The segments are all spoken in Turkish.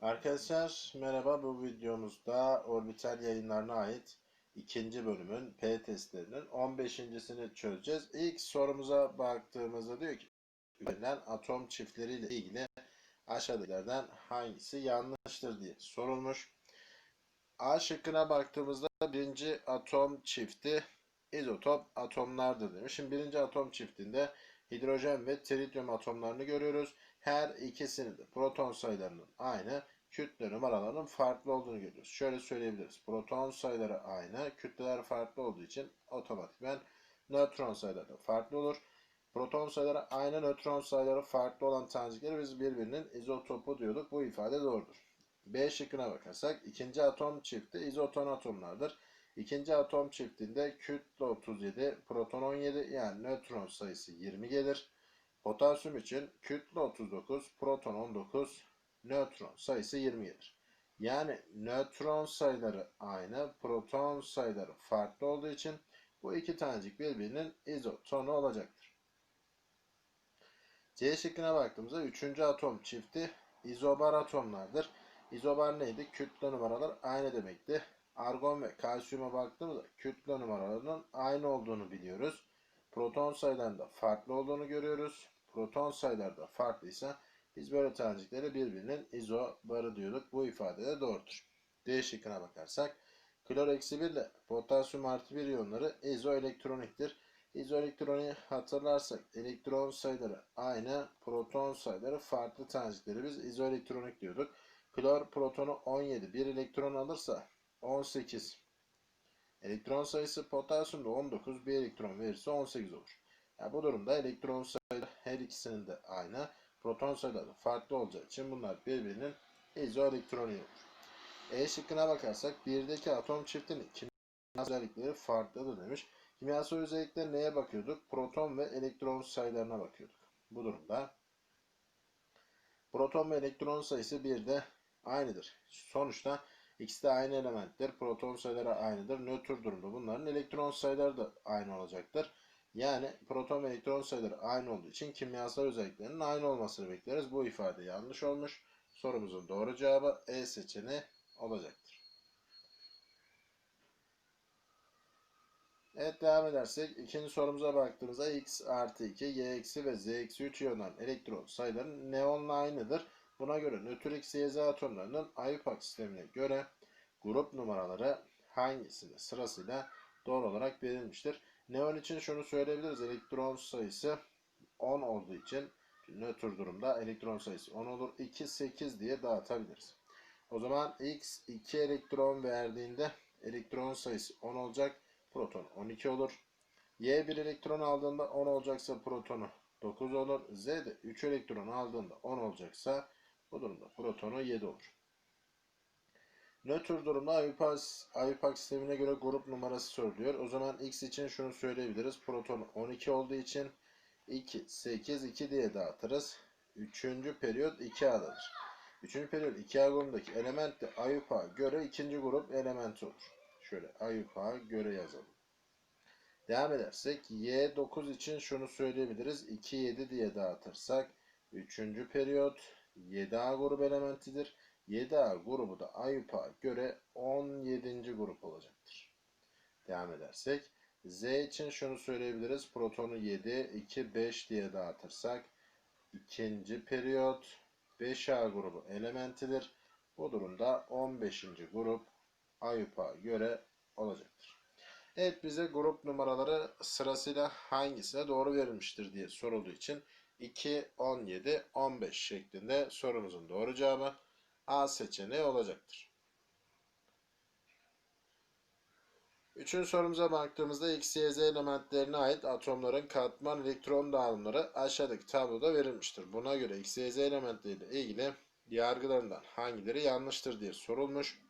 Arkadaşlar merhaba bu videomuzda orbital yayınlarına ait ikinci bölümün P testlerinin 15.sini çözeceğiz. İlk sorumuza baktığımızda diyor ki verilen atom çiftleriyle ilgili aşağıdakilerden hangisi yanlıştır diye sorulmuş. A şıkkına baktığımızda birinci atom çifti izotop atomlardır demiş. Şimdi birinci atom çiftinde hidrojen ve tritium atomlarını görüyoruz. Her ikisinin de proton sayılarının aynı, kütle numaralarının farklı olduğunu görüyoruz. Şöyle söyleyebiliriz. Proton sayıları aynı, kütleler farklı olduğu için otomatikman nötron sayıları farklı olur. Proton sayıları aynı, nötron sayıları farklı olan tanecikleri biz birbirinin izotopu diyorduk. Bu ifade doğrudur. B şıkkına bakarsak ikinci atom çifti izoton atomlardır. İkinci atom çiftinde kütle 37, proton 17 yani nötron sayısı 20 gelir. Potasyum için kütle 39, proton 19, nötron sayısı 20 gelir. Yani nötron sayıları aynı, proton sayıları farklı olduğu için bu iki tanecik birbirinin izotonu olacaktır. C şıkkına baktığımızda 3. atom çifti izobar atomlardır. İzobar neydi? Kütle numaralar aynı demekti. Argon ve kalsiyuma baktığımızda kütle numaralarının aynı olduğunu biliyoruz. Proton sayılarında farklı olduğunu görüyoruz. Proton sayıları da farklıysa biz böyle tanecikleri birbirinin izobarı diyorduk. Bu ifade de doğrudur. D şıkkına bakarsak klor eksi 1 ile potasyum artı 1 iyonları izoelektroniktir. İzoelektroniği hatırlarsak elektron sayıları aynı, proton sayıları farklı tanecikleri biz izoelektronik diyorduk. Klor protonu 17, bir elektron alırsa 18. Elektron sayısı potasyumda 19, bir elektron verirse 18 olur. Yani bu durumda elektron sayıları her ikisinin de aynı. Proton sayıları farklı olacağı için bunlar birbirinin izoelektroniği olur. E şıkkına bakarsak birdeki atom çiftinin kimyasal özellikleri farklıdır demiş. Kimyasal özellikleri neye bakıyorduk? Proton ve elektron sayılarına bakıyorduk. Bu durumda proton ve elektron sayısı bir de aynıdır. Sonuçta ikisi de aynı elementtir. Proton sayıları aynıdır. Nötr durumda bunların elektron sayıları da aynı olacaktır. Yani proton ve elektron sayıları aynı olduğu için kimyasal özelliklerinin aynı olmasını bekleriz. Bu ifade yanlış olmuş. Sorumuzun doğru cevabı E seçeneği olacaktır. Evet devam edersek ikinci sorumuza baktığımızda x artı 2, y eksi ve z eksi 3 iyonların elektron sayıları neonla aynıdır. Buna göre nötr x, y, z atomlarının IUPAC sistemine göre grup numaraları hangisinde sırasıyla doğru olarak verilmiştir. Neon için şunu söyleyebiliriz. Elektron sayısı 10 olduğu için nötr durumda elektron sayısı 10 olur. 2, 8 diye dağıtabiliriz. O zaman x 2 elektron verdiğinde elektron sayısı 10 olacak. Proton 12 olur. Y 1 elektron aldığında 10 olacaksa protonu 9 olur. Z de 3 elektron aldığında 10 olacaksa bu durumda protonu 7 olur. Nötr durumda IUPAC, IUPAC sistemine göre grup numarası soruluyor. O zaman X için şunu söyleyebiliriz. Proton 12 olduğu için 2, 8, 2 diye dağıtırız. Üçüncü periyot 2A'dadır. Üçüncü periyot 2A grubundaki element de IUPAC'a göre ikinci grup elementi olur. Şöyle IUPAC'a göre yazalım. Devam edersek Y9 için şunu söyleyebiliriz. 2, 7 diye dağıtırsak üçüncü periyot 7A grup elementidir. 7A grubu da IUPAC'a göre 17. grup olacaktır. Devam edersek Z için şunu söyleyebiliriz. Protonu 7, 2, 5 diye dağıtırsak ikinci periyot 5A grubu elementidir. Bu durumda 15. grup IUPAC'a göre olacaktır. Evet bize grup numaraları sırasıyla hangisine doğru verilmiştir diye sorulduğu için 2, 17, 15 şeklinde sorumuzun doğru cevabı A seçeneği olacaktır. Üçüncü sorumuza baktığımızda X, Y, Z elementlerine ait atomların katman elektron dağılımları aşağıdaki tabloda verilmiştir. Buna göre X, Y, Z elementleriyle ilgili yargılarından hangileri yanlıştır diye sorulmuş.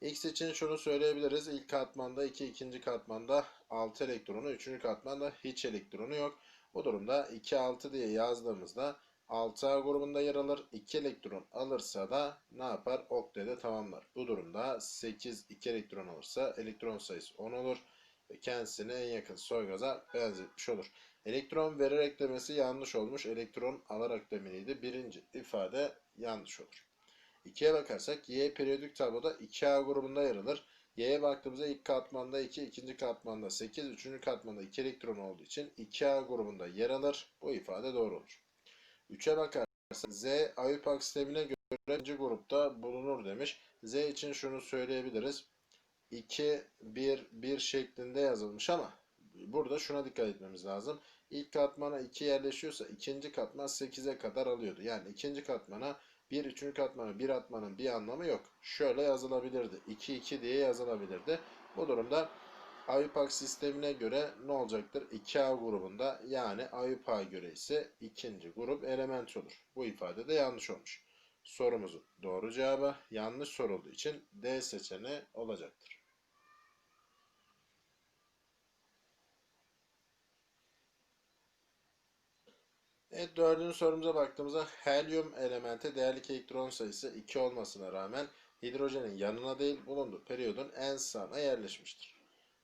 X için şunu söyleyebiliriz. İlk katmanda 2, ikinci katmanda 6 elektronu, üçüncü katmanda hiç elektronu yok. Bu durumda 2, 6 diye yazdığımızda 6A grubunda yer alır. 2 elektron alırsa da ne yapar? Oktede tamamlar. Bu durumda 8 2 elektron alırsa elektron sayısı 10 olur. Ve kendisine en yakın soygaza benzetmiş olur. Elektron vererek demesi yanlış olmuş. Elektron alarak demeliydi. Birinci ifade yanlış olur. 2'ye bakarsak Y periyodik tabloda 2A grubunda yer alır. Y'ye baktığımızda ilk katmanda 2, ikinci katmanda 8, üçüncü katmanda 2 elektron olduğu için 2A grubunda yer alır. Bu ifade doğru olur. 3'e bakarsak Z Ayupak sistemine göre birinci grupta bulunur demiş. Z için şunu söyleyebiliriz. 2, 1, 1 şeklinde yazılmış ama burada şuna dikkat etmemiz lazım. İlk katmana 2 yerleşiyorsa ikinci katman 8'e kadar alıyordu. Yani ikinci katmana 1, üçüncü katmana 1 atmanın bir anlamı yok. Şöyle yazılabilirdi. 2, 2 diye yazılabilirdi. Bu durumda Ayupak sistemine göre ne olacaktır? 2A grubunda yani Ayupak'a göre ise ikinci grup element olur. Bu ifade de yanlış olmuş. Sorumuzun doğru cevabı yanlış sorulduğu için D seçeneği olacaktır. Evet dördüncü sorumuza baktığımızda helyum elementi değerlik elektron sayısı 2 olmasına rağmen hidrojenin yanına değil bulunduğu periyodun en sağına yerleşmiştir.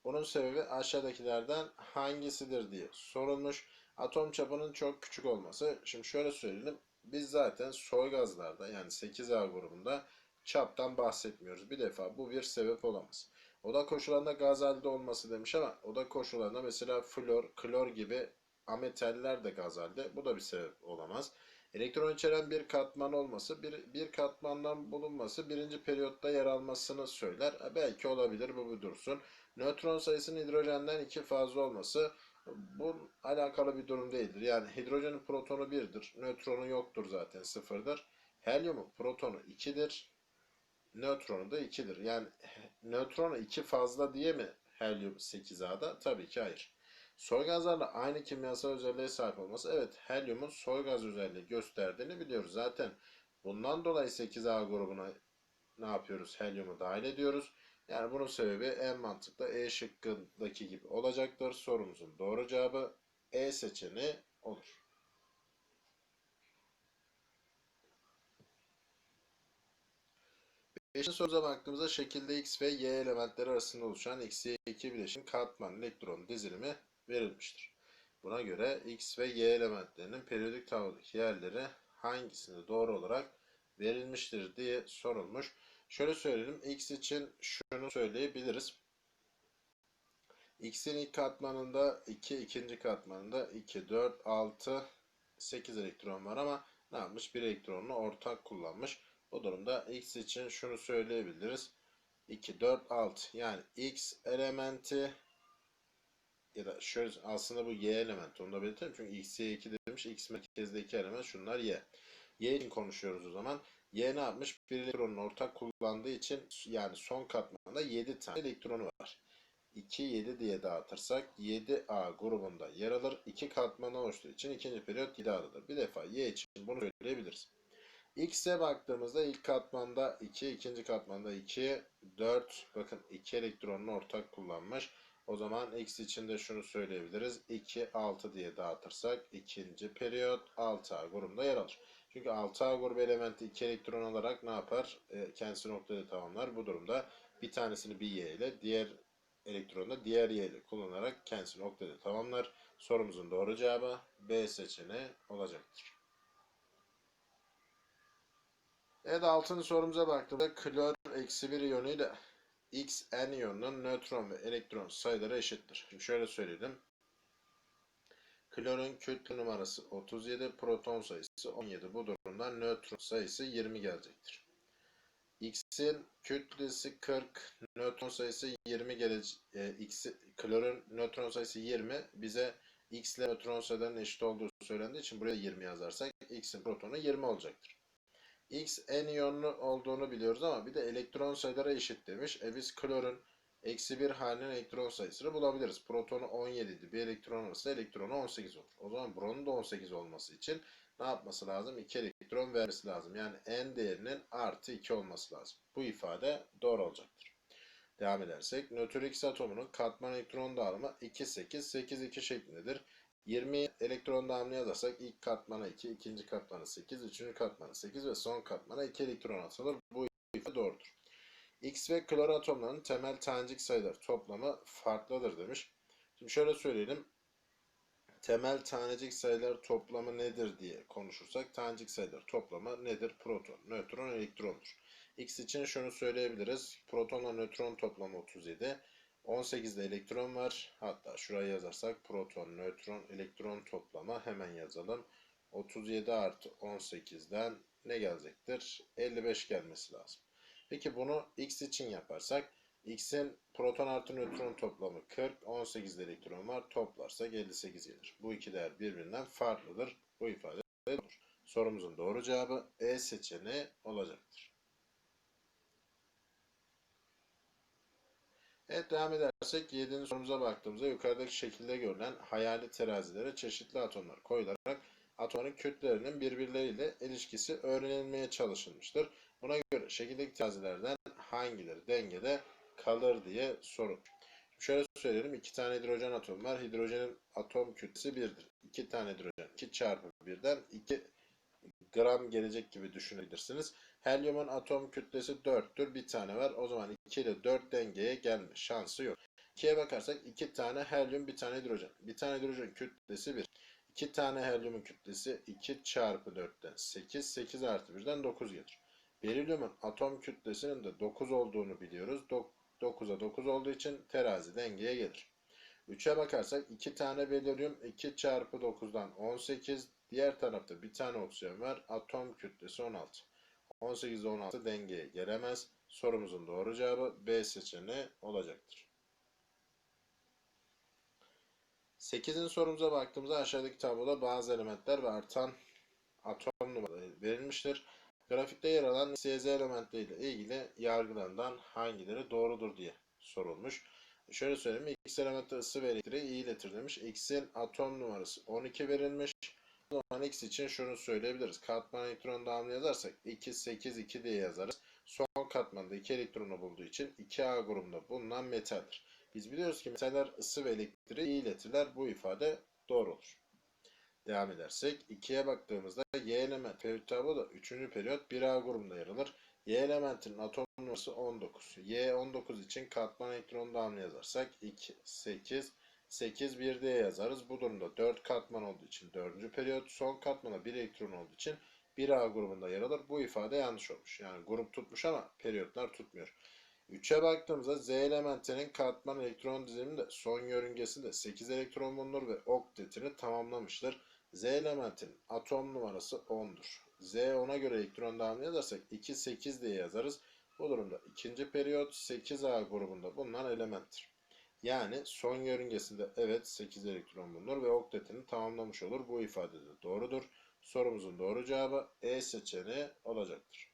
Bunun sebebi aşağıdakilerden hangisidir diye sorulmuş. Atom çapının çok küçük olması. Şimdi şöyle söyleyelim. Biz zaten soy gazlarda yani 8A grubunda çaptan bahsetmiyoruz. Bir defa bu bir sebep olamaz. Oda koşullarında gaz halde olması demiş ama oda koşullarında mesela flor, klor gibi ametaller de gaz halde. Bu da bir sebep olamaz. Elektron içeren bir katman olması, bir, bir katmandan bulunması birinci periyotta yer almasını söyler. E, belki olabilir bu bir dursun. Nötron sayısının hidrojenden 2 fazla olması bu alakalı bir durum değildir. Yani hidrojenin protonu 1'dir. Nötronu yoktur zaten 0'dır. Helyumun protonu 2'dir. Nötronu da 2'dir. Yani nötronu 2 fazla diye mi helyum 8A'da? Tabii ki hayır. Soy gazlarla aynı kimyasal özelliğe sahip olması evet helyumun soy gaz özelliği gösterdiğini biliyoruz. Zaten bundan dolayı 8A grubuna ne yapıyoruz? Helyumu dahil ediyoruz. Yani bunun sebebi en mantıklı E şıkkındaki gibi olacaktır. Sorumuzun doğru cevabı E seçeneği olur. Beşinci sorumuza baktığımızda şekilde X ve Y elementleri arasında oluşan X, Y2 bileşim katman elektron dizilimi verilmiştir. Buna göre X ve Y elementlerinin periyodik tablodaki yerleri hangisinde doğru olarak verilmiştir diye sorulmuş. Şöyle söyleyelim. X için şunu söyleyebiliriz. X'in ilk katmanında 2, ikinci katmanında 2, 4, 6, 8 elektron var ama ne yapmış? Bir elektronunu ortak kullanmış. Bu durumda X için şunu söyleyebiliriz. 2, 4, 6 yani X elementi ya da şöyle aslında bu Y elementi onu da belirtelim çünkü X, Y 2 demiş. X merkezdeki element şunlar Y. Y için konuşuyoruz o zaman. Y ne yapmış? Bir elektronun ortak kullandığı için yani son katmanda 7 tane elektronu var. 2, 7 diye dağıtırsak 7A grubunda yer alır. 2 katman oluştuğu için ikinci periyot 7A'dadır. Bir defa Y için bunu söyleyebiliriz. X'e baktığımızda ilk katmanda 2, ikinci katmanda 2, 4. Bakın 2 elektronunu ortak kullanmış. O zaman X için de şunu söyleyebiliriz. 2, 6 diye dağıtırsak ikinci periyot 6A grubunda yer alır. Çünkü 6A grubu elementi 2 elektron alarak ne yapar? E, kendisi noktada tamamlar. Bu durumda bir tanesini bir Y ile diğer elektronu da diğer Y ile kullanarak kendisi noktada tamamlar. Sorumuzun doğru cevabı B seçeneği olacaktır. Evet 6. sorumuza baktığımızda klor eksi 1 iyonuyla X n iyonunun nötron ve elektron sayıları eşittir. Şimdi şöyle söyleyelim. Klorun kütle numarası 37, proton sayısı 17. Bu durumdan nötron sayısı 20 gelecektir. X'in kütlesi 40, nötron sayısı 20 gelecek. E, klorun nötron sayısı 20 bize X ile nötron sayılarının eşit olduğu söylendiği için buraya 20 yazarsak X'in protonu 20 olacaktır. X en iyonlu olduğunu biliyoruz ama bir de elektron sayıları eşit demiş. E biz klorun eksi 1 halinin elektron sayısını bulabiliriz. Protonu 17 idi. Bir elektron olursa elektronu 18 olur. O zaman bronun da 18 olması için ne yapması lazım? 2 elektron vermesi lazım. Yani n değerinin artı 2 olması lazım. Bu ifade doğru olacaktır. Devam edersek nötr X atomunun katman elektron dağılımı 2, 8, 8, 2 şeklindedir. 20 elektron dağılımını yazarsak ilk katmana 2, ikinci katmana 8, üçüncü katmana 8 ve son katmana 2 elektron atılır. Bu ifade doğrudur. X ve klor atomlarının temel tanecik sayıları toplamı farklıdır demiş. Şimdi şöyle söyleyelim. temel tanecik sayılar toplamı nedir diye konuşursak tanecik sayılar toplamı nedir? Proton, nötron, elektrondur. X için şunu söyleyebiliriz. Protonla nötron toplamı 37. 18'de elektron var. Hatta şuraya yazarsak proton, nötron, elektron toplamı hemen yazalım. 37 artı 18'den ne gelecektir? 55 gelmesi lazım. Peki bunu X için yaparsak X'in proton artı nötron toplamı 40, 18'de elektron var. Toplarsak 58 gelir. Bu iki değer birbirinden farklıdır. Bu ifade doğrudur. Sorumuzun doğru cevabı E seçeneği olacaktır. Evet devam edersek 7. sorumuza baktığımızda yukarıdaki şekilde görülen hayali terazilere çeşitli atomlar koyularak atomların kütlelerinin birbirleriyle ilişkisi öğrenilmeye çalışılmıştır. Buna göre şekildeki terazilerden hangileri dengede kalır diye sorun. Şöyle söyleyelim. iki tane hidrojen atomu var. Hidrojenin atom kütlesi 1'dir. 2 tane hidrojen. 2 çarpı 1'den 2 gram gelecek gibi düşünebilirsiniz. Helyumun atom kütlesi 4'tür. Bir tane var. O zaman 2 ile 4 dengeye gelme şansı yok. 2'ye bakarsak 2 tane helyum, bir tane hidrojen. Bir tane hidrojen kütlesi 1. 2 tane helyumun kütlesi 2 çarpı 4'ten 8. 8 artı 1'den 9 gelir. Berilyumun atom kütlesinin de 9 olduğunu biliyoruz. 9'a 9 olduğu için terazi dengeye gelir. 3'e bakarsak 2 tane berilyum 2 çarpı 9'dan 18. Diğer tarafta bir tane oksijen var. Atom kütlesi 16. 18 ile 16 dengeye gelemez. Sorumuzun doğru cevabı B seçeneği olacaktır. 8'in sorumuza baktığımızda aşağıdaki tabloda bazı elementler ve artan atom numaraları verilmiştir. Grafikte yer alan X, Y, Z elementleriyle ilgili yargılarından hangileri doğrudur diye sorulmuş. Şöyle söyleyeyim. X elementi ısı ve elektriği iyi iletir demiş. X'in atom numarası 12 verilmiş. O zaman X için şunu söyleyebiliriz. Katman elektron dağılımını yazarsak 2, 8, 2 diye yazarız. Son katmanda 2 elektronu bulduğu için 2A grubunda bulunan metaldir. Biz biliyoruz ki metaller ısı ve elektriği iyi iletirler. Bu ifade doğru olur. Devam edersek 2'ye baktığımızda Y element periyot tabloda 3. periyot 1A grubunda yer alır. Y elementinin atom numarası 19. Y 19 için katman elektron dağılımını yazarsak 2, 8, 8 1 diye yazarız. Bu durumda 4 katman olduğu için 4. periyot, son katmana 1 elektron olduğu için 1A grubunda yer alır. Bu ifade yanlış olmuş. Yani grup tutmuş ama periyotlar tutmuyor. 3'e baktığımızda Z elementinin katman elektron diziliminde son yörüngesinde 8 elektron bulunur ve oktetini tamamlamıştır. Z elementin atom numarası 10'dur. Z ona göre elektron dağılımını yazarsak 2, 8 diye yazarız. Bu durumda ikinci periyot 8A grubunda bulunan elementtir. Yani son yörüngesinde evet 8 elektron bulunur ve oktetini tamamlamış olur. Bu ifade de doğrudur. Sorumuzun doğru cevabı E seçeneği olacaktır.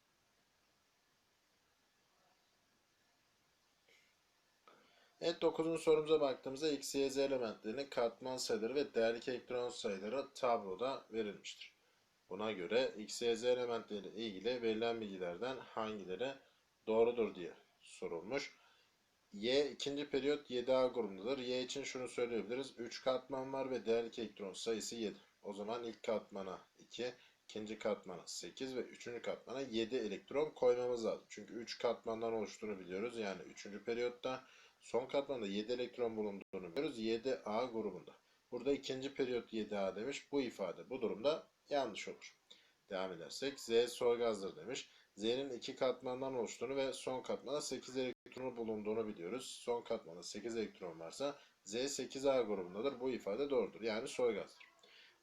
Evet 9. sorumuza baktığımızda X, Y, Z elementlerinin katman sayıları ve değerlik elektron sayıları tabloda verilmiştir. Buna göre X, Y, Z elementleriyle ilgili verilen bilgilerden hangileri doğrudur diye sorulmuş. Y ikinci periyot 7A grubundadır. Y için şunu söyleyebiliriz. 3 katman var ve değerlik elektron sayısı 7. O zaman ilk katmana 2, ikinci katmana 8 ve üçüncü katmana 7 elektron koymamız lazım. Çünkü 3 katmandan oluştuğunu biliyoruz. Yani 3. periyotta son katmanda 7 elektron bulunduğunu biliyoruz. 7A grubunda. Burada ikinci periyot 7A demiş. Bu ifade bu durumda yanlış olur. Devam edersek Z soy gazdır demiş. Z'nin iki katmandan oluştuğunu ve son katmanda 8 elektronu bulunduğunu biliyoruz. Son katmanda 8 elektron varsa Z 8A grubundadır. Bu ifade doğrudur. Yani soy gazdır.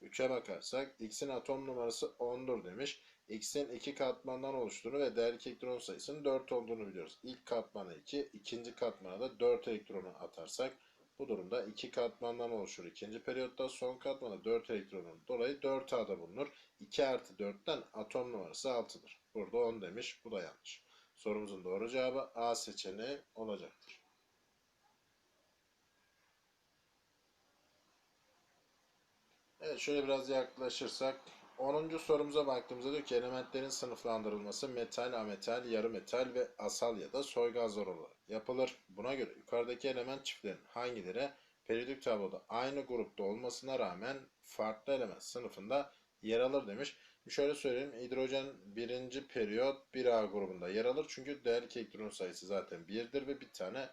3'e bakarsak X'in atom numarası 10'dur demiş. X'in iki katmandan oluştuğunu ve değerlik elektron sayısının 4 olduğunu biliyoruz. İlk katmana 2, ikinci katmana da 4 elektronu atarsak bu durumda iki katmandan oluşur. İkinci periyotta son katmana 4 elektronun dolayı 4A'da bulunur. 2 artı 4'ten atom numarası 6'dır. Burada 10 demiş. Bu da yanlış. Sorumuzun doğru cevabı A seçeneği olacaktır. Evet şöyle biraz yaklaşırsak 10. sorumuza baktığımızda diyor ki elementlerin sınıflandırılması metal, ametal, yarı metal ve asal ya da soy gazlar olarak yapılır. Buna göre yukarıdaki element çiftlerin hangileri periyodik tabloda aynı grupta olmasına rağmen farklı element sınıfında yer alır demiş. Şöyle söyleyeyim. Hidrojen birinci periyot 1A grubunda yer alır. Çünkü değerlik elektron sayısı zaten 1'dir ve bir tane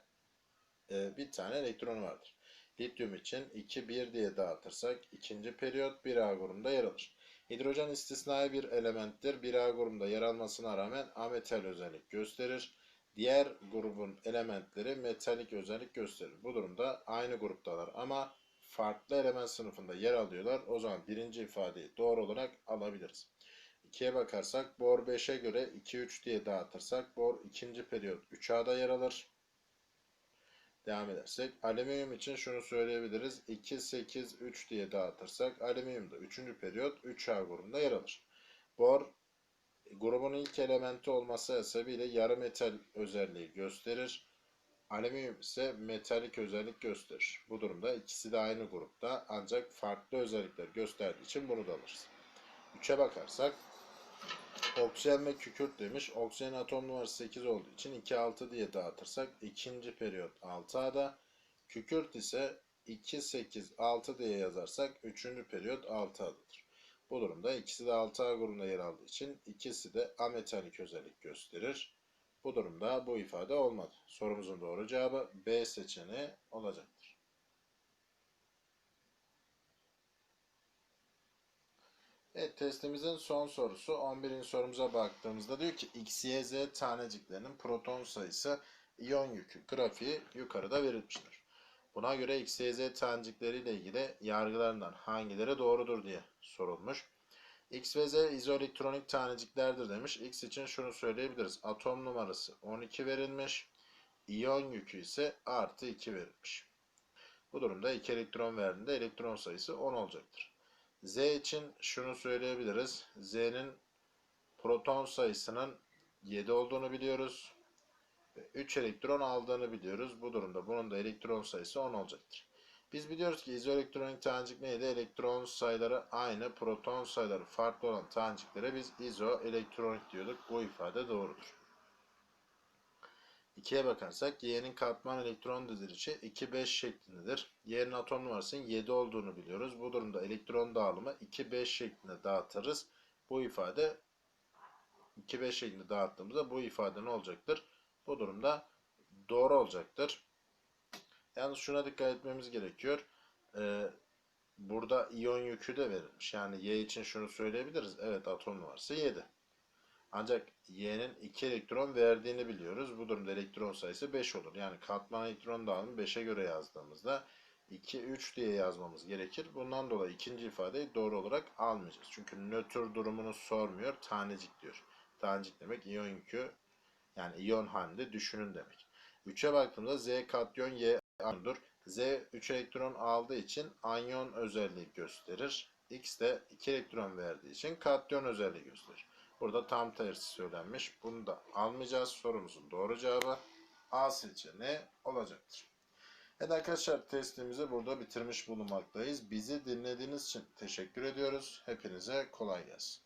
e, bir tane elektron vardır. Lityum için 2 1 diye dağıtırsak ikinci periyot 1A grubunda yer alır. Hidrojen istisnai bir elementtir. 1A grubunda yer almasına rağmen ametal özellik gösterir. Diğer grubun elementleri metalik özellik gösterir. Bu durumda aynı gruptalar ama farklı element sınıfında yer alıyorlar. O zaman birinci ifadeyi doğru olarak alabiliriz. 2'ye bakarsak bor 5'e göre 2 3 diye dağıtırsak bor ikinci periyot 3A'da yer alır. Devam edersek alüminyum için şunu söyleyebiliriz. 2 8 3 diye dağıtırsak alüminyum da 3. periyot 3A grubunda yer alır. Bor grubun ilk elementi olması hasebiyle yarı metal özelliği gösterir. Alüminyum ise metalik özellik gösterir. Bu durumda ikisi de aynı grupta ancak farklı özellikler gösterdiği için bunu da alırız. 3'e bakarsak oksijen ve kükürt demiş. Oksijen atom numarası 8 olduğu için 2 6 diye dağıtırsak ikinci periyot 6A'da. Kükürt ise 2 8 6 diye yazarsak 3. periyot 6A'dadır. Bu durumda ikisi de 6A grubunda yer aldığı için ikisi de ametalik özellik gösterir. Bu durumda bu ifade olmadı. Sorumuzun doğru cevabı B seçeneği olacaktır. Evet testimizin son sorusu 11. sorumuza baktığımızda diyor ki X, Y, Z taneciklerinin proton sayısı iyon yükü grafiği yukarıda verilmiştir. Buna göre X, Y, Z tanecikleriyle ilgili yargılarından hangileri doğrudur diye sorulmuş. X ve Z izoelektronik taneciklerdir demiş. X için şunu söyleyebiliriz. Atom numarası 12 verilmiş. İyon yükü ise artı 2 verilmiş. Bu durumda 2 elektron verdiğinde elektron sayısı 10 olacaktır. Z için şunu söyleyebiliriz. Z'nin proton sayısının 7 olduğunu biliyoruz. Ve 3 elektron aldığını biliyoruz. Bu durumda bunun da elektron sayısı 10 olacaktır. Biz biliyoruz ki izoelektronik tanecik neydi? Elektron sayıları aynı, proton sayıları farklı olan taneciklere biz izoelektronik diyorduk. Bu ifade doğrudur. 2'ye bakarsak Y'nin katman elektron dizilişi 2-5 şeklindedir. Y'nin atom numarasının 7 olduğunu biliyoruz. Bu durumda elektron dağılımı 2-5 şeklinde dağıtırız. Bu ifade 2-5 şeklinde dağıttığımızda bu ifade ne olacaktır? Bu durumda doğru olacaktır. Yalnız şuna dikkat etmemiz gerekiyor. Ee, burada iyon yükü de verilmiş. Yani Y için şunu söyleyebiliriz. Evet atom numarası 7. Ancak Y'nin 2 elektron verdiğini biliyoruz. Bu durumda elektron sayısı 5 olur. Yani katman elektron dağılımı 5'e göre yazdığımızda 2, 3 diye yazmamız gerekir. Bundan dolayı ikinci ifadeyi doğru olarak almayacağız. Çünkü nötr durumunu sormuyor. Tanecik diyor. Tanecik demek iyon yükü yani iyon halinde düşünün demek. 3'e baktığımda Z katyon Y anyondur. Z 3 elektron aldığı için anyon özelliği gösterir. X de 2 elektron verdiği için katyon özelliği gösterir. Burada tam tersi söylenmiş. Bunu da almayacağız. Sorumuzun doğru cevabı A seçeneği olacaktır. Evet arkadaşlar testimizi burada bitirmiş bulunmaktayız. Bizi dinlediğiniz için teşekkür ediyoruz. Hepinize kolay gelsin.